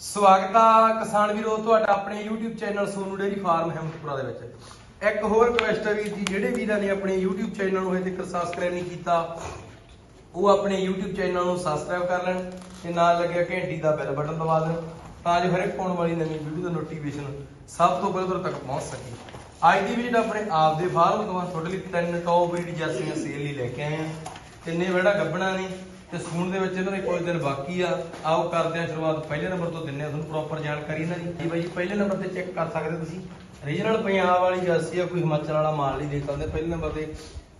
ਸਵਾਗਤ ਆ ਕਿਸਾਨ ਵੀਰੋ, ਤੁਹਾਡਾ ਆਪਣੇ YouTube channel Sonu dairy farm Himmatpura ਦੇ ਵਿੱਚ। ਇੱਕ ਹੋਰ ਰਿਕਵੈਸਟ ਹੈ ਵੀਰ ਜੀ, ਜਿਹੜੇ ਵੀਰਾਂ ਨੇ ਆਪਣੇ YouTube ਚੈਨਲ ਨੂੰ ਹਜੇ ਤੱਕ ਸਬਸਕ੍ਰਾਈਬ ਨਹੀਂ ਕੀਤਾ, ਉਹ ਆਪਣੇ YouTube ਚੈਨਲ ਨੂੰ ਸਬਸਕ੍ਰਾਈਬ ਕਰ ਲੈਣ ਤੇ ਨਾਲ ਲੱਗਿਆ ਘੰਟੀ ਦਾ ਬੈਲ ਬਟਨ ਦਬਾ ਦੇਣ, ਤਾਂ ਜੋ ਹਰ ਇੱਕ ਪਾਉਣ ਵਾਲੀ ਨਵੀਂ ਵੀਡੀਓ ਦਾ ਨੋਟੀਫਿਕੇਸ਼ਨ ਸਭ ਤੋਂ ਪਹਿਲਾਂ ਤੁਹਾਡੇ ਤੱਕ ਪਹੁੰਚ ਸਕੇ। ਅੱਜ ਦੀ ਵੀਡੀਓ ਆਪਣੇ ਆਪ ਦੇ ਫਾਰਮ ਤੋਂ ਤੁਹਾਡੇ ਲਈ ਤਿੰਨ ਟੌਪ ਬਰੀਡ ਜਰਸੀਆਂ ਸੇਲ ਲਈ ਲੈ ਕੇ ਆਏ ਆ। ਤਿੰਨੇ ਵੜਾ ਗੱਬਣਾ ਨੇ। ਤੇ ਸੂਣ ਦੇ ਵਿੱਚ ਇਹਨਾਂ ਦੇ ਕੁਝ ਦਿਨ ਬਾਕੀ ਆ। ਆਓ ਕਰਦੇ ਆ ਸ਼ੁਰੂਆਤ। ਪਹਿਲੇ ਨੰਬਰ ਤੋਂ ਦਿੰਨੇ ਆ ਤੁਹਾਨੂੰ ਪ੍ਰੋਪਰ ਜਾਣਕਾਰੀ ਇਹਨਾਂ ਦੀ। ਜੀ ਬਾਈ ਜੀ, ਪਹਿਲੇ ਨੰਬਰ ਤੇ ਚੈੱਕ ਕਰ ਸਕਦੇ ਤੁਸੀਂ। ਰੀਜਨਲ ਪੰਜਾਬ ਵਾਲੀ ਜਰਸੀ ਆ, ਕੋਈ ਹਿਮਾਚਲ ਵਾਲਾ ਮਾਲ ਨਹੀਂ ਦੇਖ ਸਕਦੇ। ਪਹਿਲੇ ਨੰਬਰ ਤੇ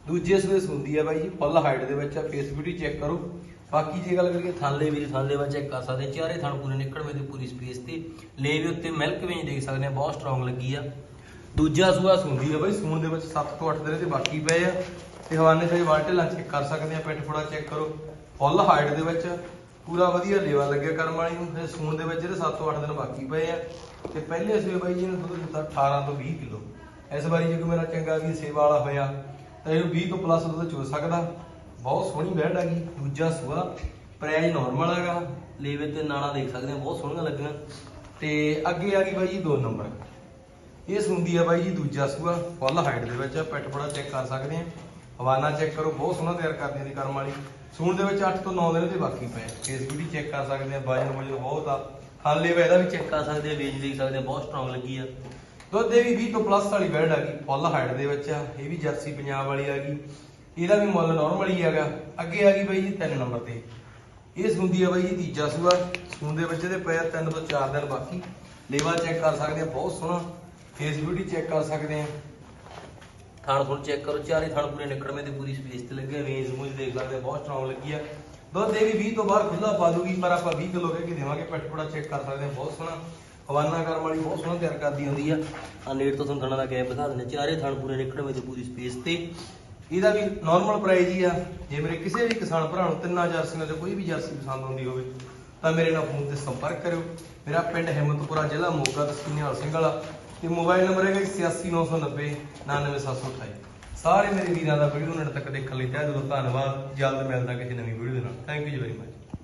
ਦੂਜੇ ਸੂਏ ਸੁੰਦੀ ਆ ਬਾਈ ਜੀ ਫੁੱਲ ਹਾਈਟ ਦੇ ਵਿੱਚ ਆ ਫੇਸ ਬਿਊਟੀ ਚੈੱਕ ਕਰੋ। ਬਾਕੀ ਜੇ ਗੱਲ ਕਰੀਏ ਥਾਲੇ ਵੀਰੇ ਥਾਲੇ ਵਿੱਚ ਚੈੱਕ ਕਰ ਸਕਦੇ। ਆ। ਚਾਰੇ ਥਣ ਪੂਰੇ ਨਿਕਲਵੇਂ ਤੇ ਪੂਰੀ ਸਪੇਸ ਤੇ। ਲੇ ਵੀ ਉੱਤੇ ਮਿਲਕ ਵੇਂਜ ਦੇਖ ਸਕਦੇ ਆ ਬਹੁਤ ਸਟਰੋਂਗ ਲੱਗੀ ਆ। ਦੂਜਾ ਸੂਆ ਸੁੰਦੀ ਆ ਬਾਈ ਸੂਣ ਦੇ ਵਿੱਚ 7 ਤੋਂ 8 ਦਿਨ ਤੇ ਬਾਕੀ ਪਏ ਆ। ਤੇ ਹਵਾਨੇ ਤੇ ਵਾਲਟੇ ਲਾਂ ਚੈੱਕ ਕਰ ਸਕਦੇ ਆ, ਪਿੱਠ ਫੋੜਾ ਚੈੱਕ ਕਰੋ। ਫੁੱਲ ਹਾਈਟ ਦੇ ਵਿੱਚ ਪੂਰਾ ਵਧੀਆ ਲੇਵਾ ਲੱਗਿਆ ਕਰਮ ਵਾਲੀ ਨੂੰ। ਤੇ ਸੂਣ ਦੇ ਵਿੱਚ ਜਿਹੜੇ 7 ਤੋਂ 8 ਦਿਨ ਬਾਕੀ ਪਏ ਆ। ਤੇ ਪਹਿਲੇ ਸੂਏ ਬਾਈ ਜੀ ਨੇ ਦੁੱਧ ਦਿੱਤਾ 18 ਤੋਂ 20 ਕਿਲੋ। ਇਸ ਵਾਰੀ ਜੇ ਕੋਈ ਮੇਰਾ ਚੰਗਾ ਵੀ ਸੇਵਾ ਵਾਲਾ ਹੋਇਆ, ਤਾਂ ਇਹਨੂੰ 20 ਤੋਂ ਪਲੱਸ ਦੁੱਧ ਚੋ ਸਕਦਾ। ਬਹੁਤ ਸੋਹਣੀ ਬੈਡ ਹੈਗੀ ਦੂਜਾ ਸੂਆ। ਪ੍ਰਾਈਸ ਨਾਰਮਲ ਹੈਗਾ। ਲੇਵੇ ਤੇ ਨਾਣਾ ਦੇਖ ਸਕਦੇ ਆ, ਬਹੁਤ ਸੋਹਣੀਆਂ ਲੱਗੀਆਂ। ਤੇ ਅੱਗੇ ਆ ਗਈ ਬਾਈ ਜੀ 2 ਨੰਬਰ ਇਹ ਸੁੰਦੀ ਆ ਬਾਈ ਜੀ ਦੂਜਾ ਸੂਆ ਫੁੱਲ ਹਾਈਟ ਦੇ ਵਿੱਚ ਆ, ਪਿੱਠ ਬੜਾ ਚੈੱਕ ਕਰ ਸਕਦੇ ਆ। ਹਵਾਨਾ ਚੈੱਕ ਕਰੋ, ਬਹੁਤ ਸੋਹਣਾ ਤਿਆਰ ਕਰਦੀ ਦੀ ਕਰਮ ਵਾਲੀ। ਸੂਣ ਦੇ ਵਿੱਚ 8 ਤੋਂ 9 ਦਿਨ ਦੇ ਬਾਕੀ ਪਏ ਫੇਸ ਬਿਊਟੀ ਚੈੱਕ ਕਰ ਸਕਦੇ ਆ, ਵਜਨ ਵਜਨ ਬਹੁਤ ਆ। ਹਾਲੇ ਵੇ ਇਹਦਾ ਵੀ ਚੈੱਕ ਕਰ ਸਕਦੇ ਆ ਵੇਜ ਦੇਖ ਸਕਦੇ ਆ, ਬਹੁਤ ਸਟਰੋਂਗ ਲੱਗੀ ਆ। ਦੁੱਧ ਦੇ ਵੀ 20 ਤੋਂ ਪਲੱਸ ਵਾਲੀ ਬੈਡ ਆ ਗਈ ਫੁੱਲ ਹਾਈਟ ਦੇ ਵਿੱਚ ਆ। ਇਹ ਵੀ ਜਰਸੀ ਪੰਜਾਬ ਵਾਲੀ ਆ ਗਈ। ਇਹਦਾ ਵੀ ਮੁੱਲ ਨਾਰਮਲ ਹੀ ਹੈਗਾ। ਅੱਗੇ ਆ ਗਈ ਬਾਈ ਜੀ 3 ਨੰਬਰ ਤੇ। ਇਹ ਸੁੰਦੀ ਆ ਬਾਈ ਜੀ ਤੀਜਾ ਸੂਆ। ਸੂਣ ਦੇ ਵਿੱਚ ਇਹਦੇ ਪਏ 3 ਤੋਂ 4 ਦਿਨ ਬਾਕੀ। ਲੇਵਾ ਚੈੱਕ ਕਰ ਸਕਦੇ ਆ, ਬਹੁਤ ਸੋਹਣਾ। ਫੇਸ ਬਿਊਟੀ ਚੈੱਕ ਕਰ ਸਕਦੇ ਆ। ਥਣ ਥਣ ਚੈੱਕ ਕਰੋ, ਚਾਰੇ ਥਣ ਪੂਰੇ ਨਿਕੜਵੇਂ ਤੇ ਪੂਰੀ ਸਪੇਸ ਤੇ ਲੱਗੇ ਵੇਜ਼ ਮੂਝ ਦੇਖ ਸਕਦੇ ਬਹੁਤ ਸਟਰੋਂਗ ਲੱਗੀ ਆ। ਦੁੱਧ ਇਹ ਵੀ 20 ਤੋਂ ਬਾਹਰ ਖੁੱਲਾ ਪਾ ਦੂਗੀ, ਪਰ ਆਪਾਂ 20 ਕਿਲੋ ਕਹਿ ਕੇ ਦੇਵਾਂਗੇ। ਪਟਪੜਾ ਚੈੱਕ ਕਰ ਸਕਦੇ ਆ, ਬਹੁਤ ਸੋਹਣਾ। ਹਵਾਨਾ ਕਰਨ ਵਾਲੀ ਬਹੁਤ ਸੋਹਣਾ ਤਿਆਰ ਕਰਦੀ ਹੁੰਦੀ ਆ। ਆ ਨੇੜ ਤੋਂ ਤੁਹਾਨੂੰ ਥਣਾਂ ਦਾ ਗੈਪ ਦਿਖਾ ਦਿੰਦੇ ਚਾਰੇ ਥਣ ਪੂਰੇ ਨਿਕੜਵੇਂ ਤੇ ਪੂਰੀ ਸਪੇਸ ਤੇ। ਇਹਦਾ ਵੀ ਨਾਰਮਲ ਪ੍ਰਾਈਸ ਹੀ ਆ। ਜੇ ਮੇਰੇ ਕਿਸੇ ਵੀ ਕਿਸਾਨ ਭਰਾ ਨੂੰ ਤਿੰਨਾਂ ਜਰਸੀਆਂ ਚੋਂ ਕੋਈ ਵੀ ਜਰਸੀ ਪਸੰਦ ਆਉਂਦੀ ਹੋਵੇ, ਤਾਂ ਮੇਰੇ ਨਾਲ ਫੋਨ ਤੇ ਸੰਪਰਕ ਕਰਿਓ। ਮੇਰਾ ਪਿੰਡ ਹਿੰਮਤਪੁਰਾ ਜ਼ਿਲ੍ਹਾ ਮੋਗਾ, ਤਹਿਸੀਲ ਨਿਹਾਲ ਸਿੰਘ ਵਾਲਾ। ਤੇ ਮੋਬਾਈਲ ਨੰਬਰ ਹੈਗਾ 86990 99728 ਸਾਰੇ ਮੇਰੇ ਵੀਰਾਂ ਦਾ ਵੀਡੀਓ ਨੇੜ ਤੱਕ ਦੇਖਣ ਲਈ ਤਹਿ ਦਿਲੋਂ ਧੰਨਵਾਦ। ਜਲਦ ਮਿਲਦਾ ਕਿਸੇ ਨਵੀਂ ਵੀਡੀਓ ਦੇ ਨਾਲ। Thank you ji very much